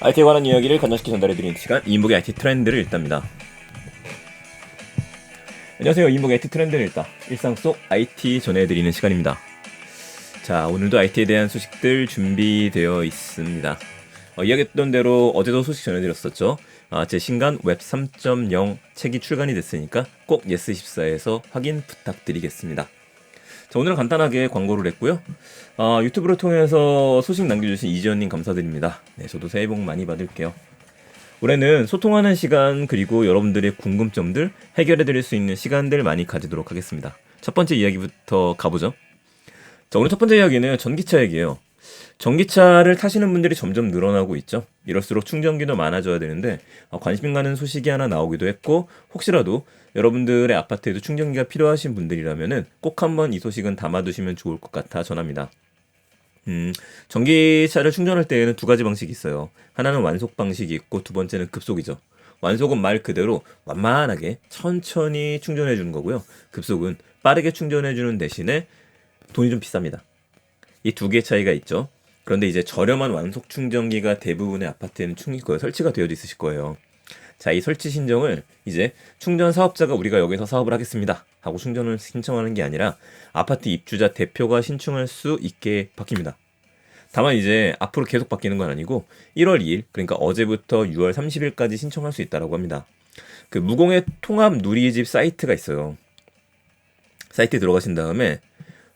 IT에 관한 이야기를 간단하게 전달해드리는 시간 이인복의 IT 트렌드를 읽답니다. 안녕하세요. 이인복의 IT 트렌드를 읽다. 일상 속 IT 전해드리는 시간입니다. 자, 오늘도 IT에 대한 소식들 준비되어 있습니다. 어, 이야기했던 대로 어제도 소식 전해드렸었죠. 아, 제 신간 웹 3.0 책이 출간이 됐으니까 꼭 예스24에서 확인 부탁드리겠습니다. 자, 오늘은 간단하게 광고를 했고요. 어, 유튜브를 통해서 소식 남겨주신 이지연님 감사드립니다. 네, 저도 새해 복 많이 받을게요. 올해는 소통하는 시간 그리고 여러분들의 궁금점들 해결해드릴 수 있는 시간들 많이 가지도록 하겠습니다. 첫 번째 이야기부터 가보죠. 자, 오늘 첫 번째 이야기는 전기차 얘기예요. 전기차를 타시는 분들이 점점 늘어나고 있죠. 이럴수록 충전기도 많아져야 되는데 어, 관심 가는 소식이 하나 나오기도 했고 혹시라도 여러분들의 아파트에도 충전기가 필요하신 분들이라면은 꼭 한번 이 소식은 담아두시면 좋을 것 같아 전합니다. 음, 전기차를 충전할 때에는 두 가지 방식이 있어요. 하나는 완속 방식이 있고 두 번째는 급속이죠. 완속은 말 그대로 완만하게 천천히 충전해 주는 거고요. 급속은 빠르게 충전해 주는 대신에 돈이 좀 비쌉니다. 이 두 개의 차이가 있죠. 그런데 이제 저렴한 완속 충전기가 대부분의 아파트에는 충 설치가 되어 있으실 거예요. 자, 이 설치 신청을 이제 충전 사업자가 우리가 여기서 사업을 하겠습니다. 하고 충전을 신청하는 게 아니라 아파트 입주자 대표가 신청할 수 있게 바뀝니다. 다만 이제 앞으로 계속 바뀌는 건 아니고 1월 2일 그러니까 어제부터 6월 30일까지 신청할 수 있다라고 합니다. 그 무공해 통합 누리집 사이트가 있어요. 사이트에 들어가신 다음에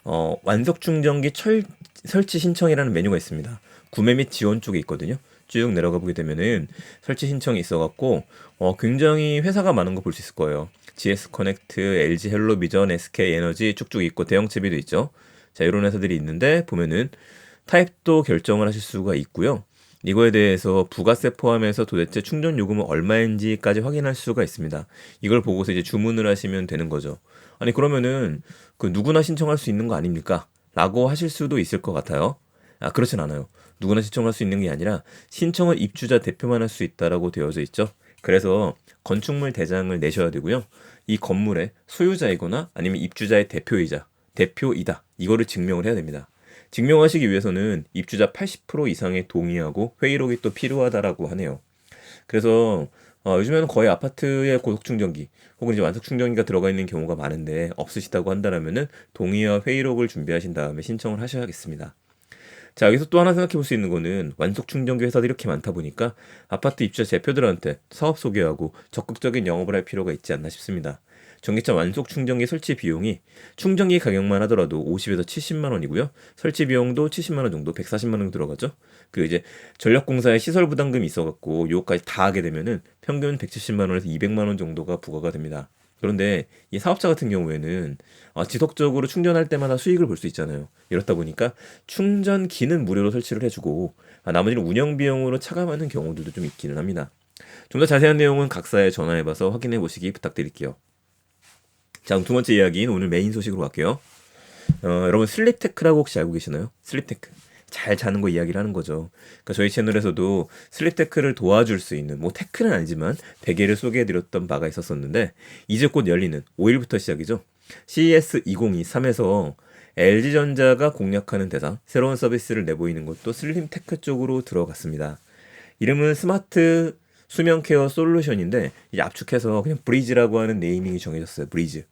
어, 완속 충전기 철, 설치 신청이라는 메뉴가 있습니다. 구매 및 지원 쪽에 있거든요. 쭉 내려가 보게 되면은 설치 신청이 있어갖고 어, 굉장히 회사가 많은 거 볼 수 있을 거예요. GS 커넥트, LG 헬로비전, SK 에너지 쭉쭉 있고 대형 채비도 있죠. 자 이런 회사들이 있는데 보면은 타입도 결정을 하실 수가 있고요. 이거에 대해서 부가세 포함해서 도대체 충전 요금은 얼마인지까지 확인할 수가 있습니다. 이걸 보고서 이제 주문을 하시면 되는 거죠. 아니 그러면은 그 누구나 신청할 수 있는 거 아닙니까? 라고 하실 수도 있을 것 같아요. 아 그렇진 않아요. 누구나 신청할 수 있는 게 아니라 신청은 입주자 대표만 할 수 있다라고 되어져 있죠. 그래서 건축물 대장을 내셔야 되고요. 이 건물의 소유자이거나 아니면 입주자의 대표이자 대표이다 이거를 증명을 해야 됩니다. 증명하시기 위해서는 입주자 80% 이상의 동의하고 회의록이 또 필요하다라고 하네요. 그래서 어, 요즘에는 거의 아파트에 고속 충전기 혹은 이제 완속 충전기가 들어가 있는 경우가 많은데 없으시다고 한다면은 동의와 회의록을 준비하신 다음에 신청을 하셔야겠습니다. 자, 여기서 또 하나 생각해 볼 수 있는 거는 완속 충전기 회사들이 이렇게 많다 보니까 아파트 입주자 대표들한테 사업 소개하고 적극적인 영업을 할 필요가 있지 않나 싶습니다. 전기차 완속 충전기 설치 비용이 충전기 가격만 하더라도 50에서 70만 원이고요. 설치 비용도 70만 원 정도, 140만 원 들어가죠. 그 이제 전력공사의 시설 부담금이 있어갖고 요거까지 다 하게 되면은 평균 170만 원에서 200만 원 정도가 부과가 됩니다. 그런데 이 사업자 같은 경우에는 어, 지속적으로 충전할 때마다 수익을 볼 수 있잖아요. 이렇다 보니까 충전기는 무료로 설치를 해주고 아, 나머지는 운영 비용으로 차감하는 경우들도 좀 있기는 합니다. 좀 더 자세한 내용은 각사에 전화해봐서 확인해 보시기 부탁드릴게요. 자, 두 번째 이야기는 오늘 메인 소식으로 갈게요. 어, 여러분 슬립 테크라고 혹시 알고 계시나요? 슬립 테크. 잘 자는 거 이야기를 하는 거죠. 그러니까 저희 채널에서도 슬립 테크를 도와줄 수 있는 뭐 테크는 아니지만 베개를 소개해 드렸던 바가 있었었는데 이제 곧 열리는 5일부터 시작이죠. CES 2023에서 LG전자가 공략하는 대상 새로운 서비스를 내보이는 것도 슬림 테크 쪽으로 들어갔습니다. 이름은 스마트 수면 케어 솔루션인데 압축해서 그냥 브리즈라고 하는 네이밍이 정해졌어요. 브리즈.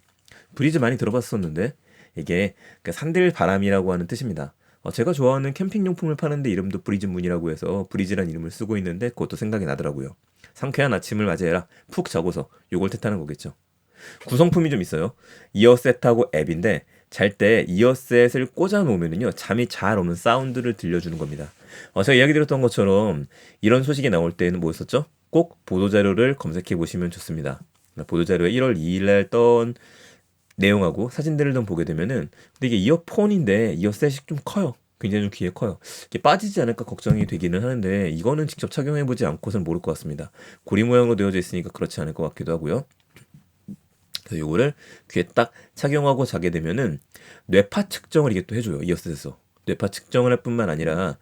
브리즈 많이 들어봤었는데 이게 그 산들 바람이라고 하는 뜻입니다. 어, 제가 좋아하는 캠핑 용품을 파는데 이름도 브리즈 문이라고 해서 브리즈란 이름을 쓰고 있는데 그것도 생각이 나더라고요. 상쾌한 아침을 맞이해라. 푹 자고서 요걸 뜻하는 거겠죠. 구성품이 좀 있어요. 이어셋하고 앱인데 잘 때 이어셋을 꽂아 놓으면요 잠이 잘 오는 사운드를 들려주는 겁니다. 어, 제가 이야기 드렸던 것처럼 이런 소식이 나올 때는 뭐였었죠? 꼭 보도자료를 검색해 보시면 좋습니다. 보도자료에 1월 2일 날 떤 내용하고 사진들을 좀 보게 되면은 근데 이게 이어폰인데 이어셋이 좀 커요. 굉장히 좀 귀에 커요. 이게 빠지지 않을까 걱정이 되기는 하는데 이거는 직접 착용해 보지 않고서는 모를 것 같습니다. 고리 모양으로 되어져 있으니까 그렇지 않을 것 같기도 하고요. 그래서 요거를 귀에 딱 착용하고 자게 되면은 뇌파 측정을 이게 또 해줘요. 이어셋에서 뇌파 측정을 할 뿐만 아니라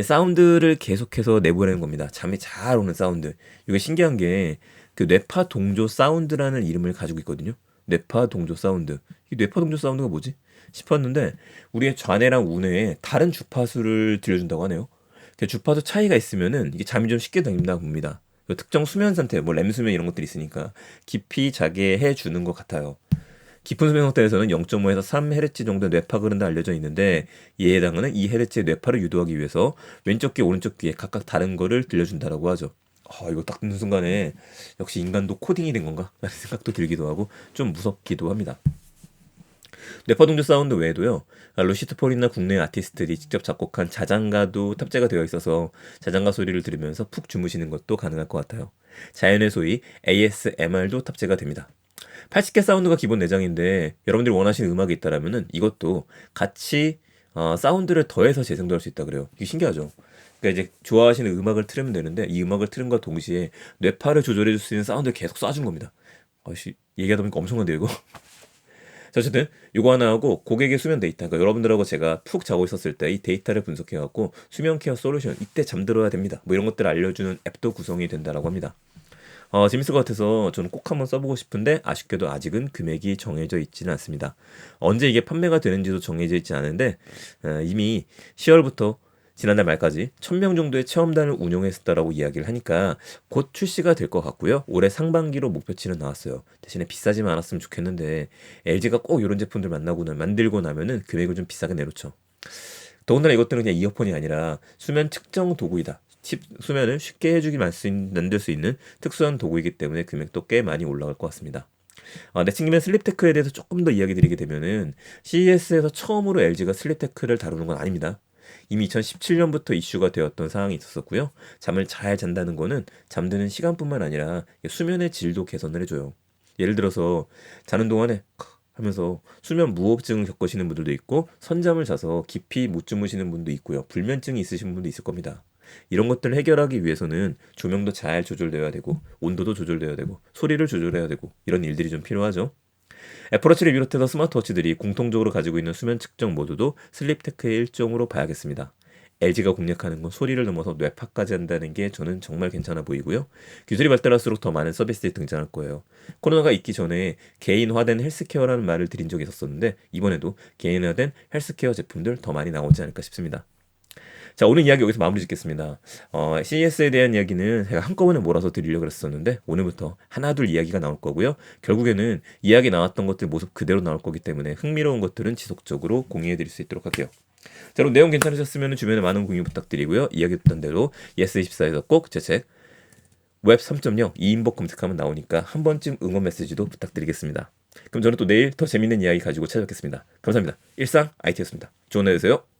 사운드를 계속해서 내보내는 겁니다. 잠이 잘 오는 사운드. 이게 신기한 게 그 뇌파 동조 사운드라는 이름을 가지고 있거든요. 뇌파 동조 사운드. 이 뇌파 동조 사운드가 뭐지? 싶었는데 우리의 좌뇌랑 우뇌에 다른 주파수를 들려준다고 하네요. 주파수 차이가 있으면은 이게 잠이 좀 쉽게 든다 봅니다. 그 특정 수면 상태, 뭐 렘수면 이런 것들이 있으니까 깊이 자게 해주는 것 같아요. 깊은 수면 상태에서는 0.5에서 3Hz 정도의 뇌파가 흐른다 알려져 있는데 이에 해당하는 2Hz의 뇌파를 유도하기 위해서 왼쪽 귀, 오른쪽 귀에 각각 다른 거를 들려준다라고 하죠. 아, 이거 딱 듣는 순간에 역시 인간도 코딩이 된 건가? 라는 생각도 들기도 하고 좀 무섭기도 합니다. 뇌파 동조 사운드 외에도요. 루시트 폴이나 국내 아티스트들이 직접 작곡한 자장가도 탑재가 되어 있어서 자장가 소리를 들으면서 푹 주무시는 것도 가능할 것 같아요. 자연의 소리 ASMR도 탑재가 됩니다. 80개 사운드가 기본 내장인데 여러분들이 원하시는 음악이 있다라면은 이것도 같이 어, 사운드를 더해서 재생도 할 수 있다 그래요. 이게 신기하죠. 그러니까 이제 좋아하시는 음악을 틀으면 되는데 이 음악을 틀음과 동시에 뇌파를 조절해 줄 수 있는 사운드를 계속 쏴준 겁니다. 아씨 얘기하다 보니까 엄청난데 이거. 자, 어쨌든 이거 하나 하고 고객의 수면 데이터. 그러니까 여러분들하고 제가 푹 자고 있었을 때 이 데이터를 분석해 갖고 수면 케어 솔루션 이때 잠들어야 됩니다. 뭐 이런 것들을 알려주는 앱도 구성이 된다라고 합니다. 어, 재밌을 것 같아서 저는 꼭 한번 써보고 싶은데 아쉽게도 아직은 금액이 정해져 있지는 않습니다. 언제 이게 판매가 되는지도 정해져 있지 않은데 어, 이미 10월부터 지난달 말까지 1000명 정도의 체험단을 운영했었다라고 이야기를 하니까 곧 출시가 될 것 같고요. 올해 상반기로 목표치는 나왔어요. 대신에 비싸지만 않았으면 좋겠는데 LG가 꼭 이런 제품들 만나고 만들고 나면은 금액을 좀 비싸게 내놓죠. 더군다나 이것들은 그냥 이어폰이 아니라 수면 측정 도구이다. 칩 수면을 쉽게 해주기 만들 수 있는 특수한 도구이기 때문에 금액도 꽤 많이 올라갈 것 같습니다. 아, 내친김에 슬립테크에 대해서 조금 더 이야기 드리게 되면은 CES에서 처음으로 LG가 슬립테크를 다루는 건 아닙니다. 이미 2017년부터 이슈가 되었던 상황이 있었고요. 잠을 잘 잔다는 거는 잠드는 시간뿐만 아니라 수면의 질도 개선을 해줘요. 예를 들어서 자는 동안에 하면서 수면 무호흡증을 겪으시는 분들도 있고 선잠을 자서 깊이 못 주무시는 분도 있고요. 불면증이 있으신 분도 있을 겁니다. 이런 것들을 해결하기 위해서는 조명도 잘 조절되어야 되고 온도도 조절되어야 되고 소리를 조절해야 되고 이런 일들이 좀 필요하죠. 애플워치를 비롯해서 스마트워치들이 공통적으로 가지고 있는 수면 측정 모드도 슬립테크의 일종으로 봐야겠습니다. LG가 공략하는 건 소리를 넘어서 뇌파까지 한다는 게 저는 정말 괜찮아 보이고요. 기술이 발달할수록 더 많은 서비스들이 등장할 거예요. 코로나가 있기 전에 개인화된 헬스케어라는 말을 드린 적이 있었었는데 이번에도 개인화된 헬스케어 제품들 더 많이 나오지 않을까 싶습니다. 자, 오늘 이야기 여기서 마무리 짓겠습니다. 어, CES에 대한 이야기는 제가 한꺼번에 몰아서 드리려고 했었는데 오늘부터 하나둘 이야기가 나올 거고요. 결국에는 이야기 나왔던 것들 모습 그대로 나올 거기 때문에 흥미로운 것들은 지속적으로 공유해 드릴 수 있도록 할게요. 자, 여러분 내용 괜찮으셨으면 주변에 많은 공유 부탁드리고요. 이야기 듣던 대로 예스24에서 꼭 제 책 웹 3.0 2인복 검색하면 나오니까 한 번쯤 응원 메시지도 부탁드리겠습니다. 그럼 저는 또 내일 더 재밌는 이야기 가지고 찾아뵙겠습니다. 감사합니다. 일상 IT였습니다. 좋은 날 되세요.